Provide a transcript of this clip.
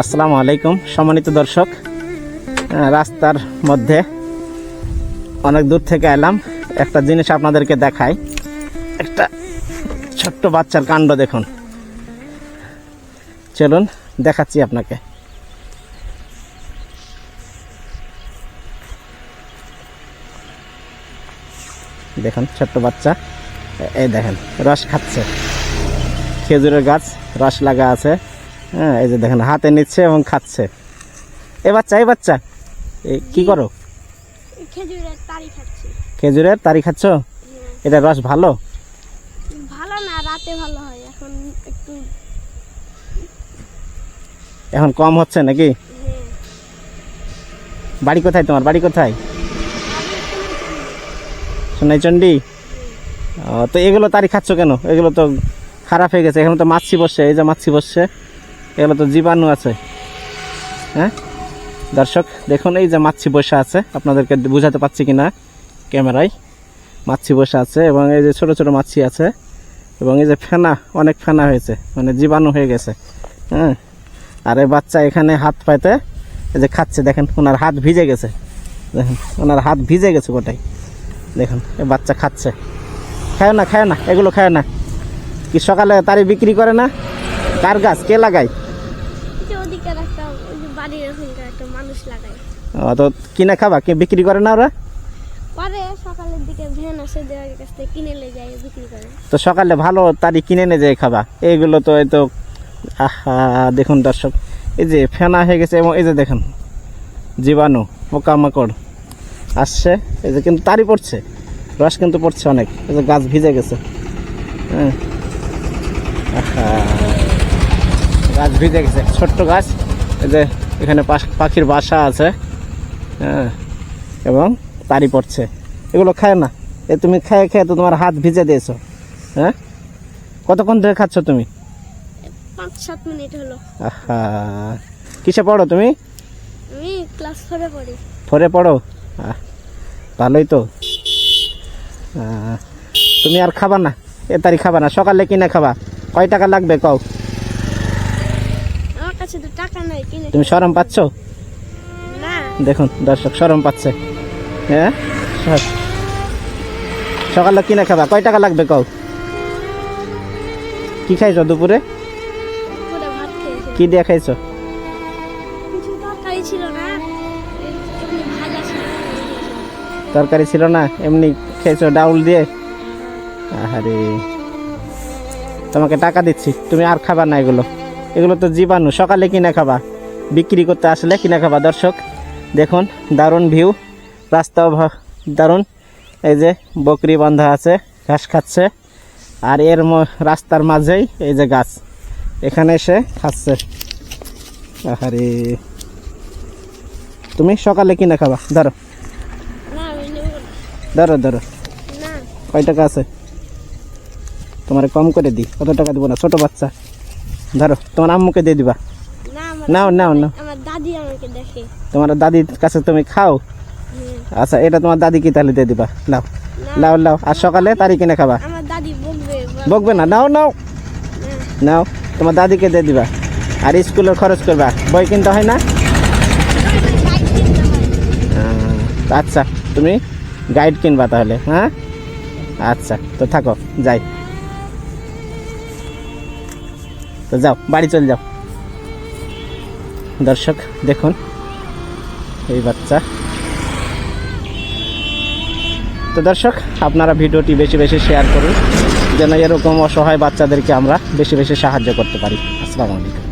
আসসালামু আলাইকুম, সম্মানিত দর্শক। রাস্তার মধ্যে অনেক দূর থেকে এলাম। একটা জিনিস আপনাদেরকে দেখাই। একটা ছোট্ট বাচ্চার কাণ্ড দেখুন। চলুন, দেখাচ্ছি আপনাকে। দেখুন, ছোট্ট বাচ্চা। এই দেখেন, রস খাচ্ছে। খেজুরের গাছ, রস লাগা আছে। হ্যাঁ এই যে দেখেন হাতে নিচ্ছে এবং খাচ্ছে। এ বাচ্চা এই বাচ্চা এই কি করো? খেজুরের তারি খাচ্ছি। খাচ্ছ? এটা রস ভালো? ভালো না রাতে ভালো হয় এখন একটু এখন কম হচ্ছে নাকি? হ্যাঁ। বাড়ি কোথায় তোমার? বাড়ি কোথায়? সোনাইচন্ডী ও, তো এগুলো তারি খাচ্ছ কেন? এগুলো তো খারাপ হয়ে গেছে এখানে তো মাছি বসছে এই যে মাছি বসছে এগুলো তো জীবাণু আছে। হ্যাঁ? দর্শক, দেখুন এই যে মাছি বসে আছে। আপনাদেরকে বুঝাতে পারছি কি না ক্যামেরায়। মাছি বসে আছে এবং এই যে ছোট ছোট মাছি আছে এবং এই যে ফেনা, অনেক ফেনা হয়েছে। মানে জীবাণু হয়ে গেছে। হ্যাঁ? আর এই বাচ্চা এখানে হাত পাইতে এই যে খাচ্ছে। দেখেন, ওনার হাত ভিজে গেছে। দেখেন, ওনার হাত ভিজে গেছে গোটাই। দেখুন, এ বাচ্চা খাচ্ছে। খায় না খায় না, এগুলো খায় না। কি সকালে তারি বিক্রি করে না? কার গাছ? কে লাগায়? একটা বাড়ির ওখানকার একটা মানুষ লাগায়। তো কিনে খাবা? কে বিক্রি করে না ওরা? পরে সকালের দিকে ভ্যান আসে দেওয়ার কাছ থেকে কিনে লে যায় বিক্রি করে। তো সকালে ভালো তারি কিনে নে যায় খাবা। এইগুলো তো এই তো আহা দেখুন দর্শক এই যে ফেনা হয়ে গেছে এবং এই যে দেখেন জীবাণু পোকামাকড় আসছে। এই যে কিন্তু তারি পড়ছে রস কিন্তু পড়ছে অনেক। এই যে গাছ ভিজে গেছে। হ্যাঁ। গাছ ভিজে গেছে ছোট্ট গাছ। এই যে এখানে পাখির বাসা আছে হ্যাঁ এবং তারি পড়ছে। এগুলো খায় না। এ তুমি খেয়ে খেয়ে তো তোমার হাত ভিজে দিয়েছ হ্যাঁ? কতক্ষণ ধরে খাচ্ছ তুমি? পাঁচ সাত মিনিট হলো। আহা কিসে পড়ো তুমি? আমি ক্লাস ফোরে পড়ি। ফোরে পড়ো? আহ, ভালোই তো। তুমি আর খাবা না। এ তারি খাবা না। সকালে কিনে খাবা। কয় টাকা লাগবে কও? কাছে তো টাকা নাই কিনে তুমি সরম পাচ্ছ? না। দেখুন দর্শক সরম পাচ্ছে। হ্যাঁ? সকালে কিনে খাবা কয় টাকা লাগবে কও? কি খাইছো দুপুরে? কি দিয়ে খাইছো? তরকারি ছিল না এমনি ভাজা ছিল। তরকারি ছিল না এমনি খেয়েছো ডাউল দিয়ে? আরে তোমাকে টাকা দিচ্ছি তুমি আর খাবার না এগুলো। এগুলো তো জীবাণু সকালে কিনে খাবা বিক্রি করতে আসলে কিনে খাবা দর্শক। দেখুন দারুণ ভিউ রাস্তাও দারুণ। এই যে বকরি বান্ধা আছে ঘাস খাচ্ছে আর এর রাস্তার মাঝেই এই যে গাছ এখানে এসে খাচ্ছে। আরে তুমি সকালে কিনে খাবা ধরো। ধরো ধরো। কয় টাকা আছে? তোমার কম করে দিই কত টাকা দিব না? ছোট বাচ্চা। ধরো তোমার আম্মুকে দিয়ে দিবা। নাও নাও নাও। তোমার দাদির কাছে তুমি খাও। আচ্ছা এটা তোমার দাদিকে তাহলে দিয়ে দিবা। লাও না লাও লাও আর সকালে তারি কিনে খাবা। বকবে না? নাও নাও। নাও তোমার দাদিকে দিয়ে দিবা। আর স্কুলের খরচ করবা। বই কিনতে হয় না? আচ্ছা তুমি গাইড কিনবা তাহলে হ্যাঁ? আচ্ছা তো থাকো যাই। তো যাও, বাড়ি চলে যাও। দর্শক, দেখুন, এই বাচ্চা। তো দর্শক, আপনারা ভিডিওটি বেশি বেশি শেয়ার করুন, যেন এরকম অসহায় বাচ্চাদেরকে আমরা বেশি বেশি সাহায্য করতে পারি। আসসালামু আলাইকুম।